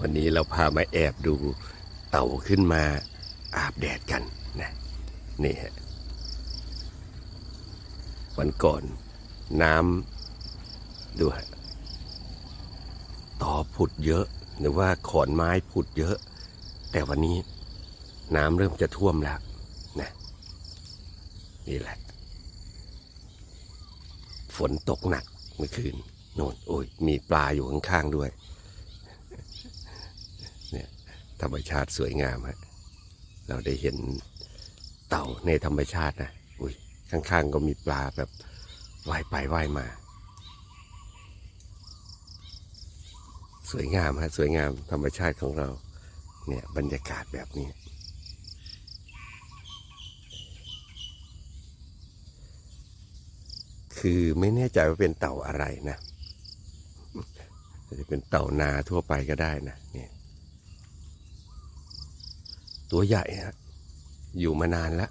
วันนี้เราพามาแอบดูเต่าขึ้นมาอาบแดดกันนะนี่ฮะวันก่อนน้ำดูฮะต่อผุดเยอะหรือว่าขอนไม้ผุดเยอะ แต่วันนี้น้ำเริ่มจะท่วมแล้วนะนี่แหละ ฝนตกหนักเมื่อคืนโน่นโอ้ยมีปลาอยู่ข้างๆด้วยเนี่ย ธรรมชาติสวยงามฮะเราได้เห็นเต่าในธรรมชาตินะอุ้ยข้างๆก็มีปลาแบบว่ายไปว่ายมา สวยงามฮะสวยงามธรรมชาติของเรา เนี่ยบรรยากาศแบบนี้ คือไม่แน่ใจว่าเป็นเต่าอะไรนะจะเป็นเต่านาทั่วไปก็ได้นะเนี่ย ตัวใหญ่ฮะอยู่มานานแล้ว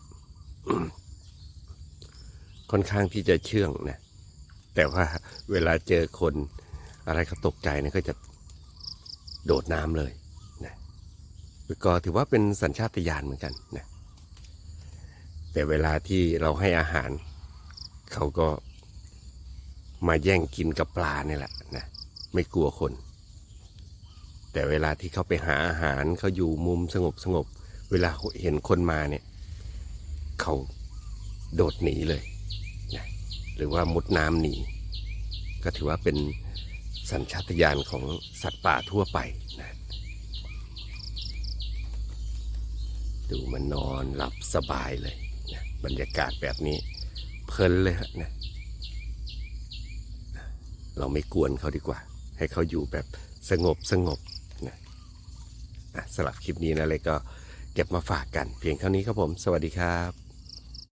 ค่อนข้างที่จะเชื่องนะ แต่ว่าเวลาเจอคนอะไรเขาตกใจเนี่ยก็จะโดดน้ำเลยนะก็ถือว่าเป็นสัญชาตญาณเหมือนกันนะ แต่เวลาที่เราให้อาหาร เขาก็มาแย่งกินกับปลาเนี่ยแหละนะ ไม่กลัวคน แต่เวลาที่เขาไปหาอาหารเขาอยู่มุมสงบสงบ เวลาเห็นคนมาเนี่ย เขาโดดหนีเลยนะหรือว่ามุดน้ำหนี ก็ถือว่าเป็นสัญชาตญาณของสัตว์ป่าทั่วไปนะดูมันนอนหลับสบายเลยนะบรรยากาศแบบนี้ เพลินเลยฮะนะเราไม่กวนเขาดีกว่า ให้เขาอยู่แบบสงบสงบนะะสำหรับคลิปนี้นะเลยก็ เก็บมาฝากกัน เพียงเท่านี้ครับผม สวัสดีครับ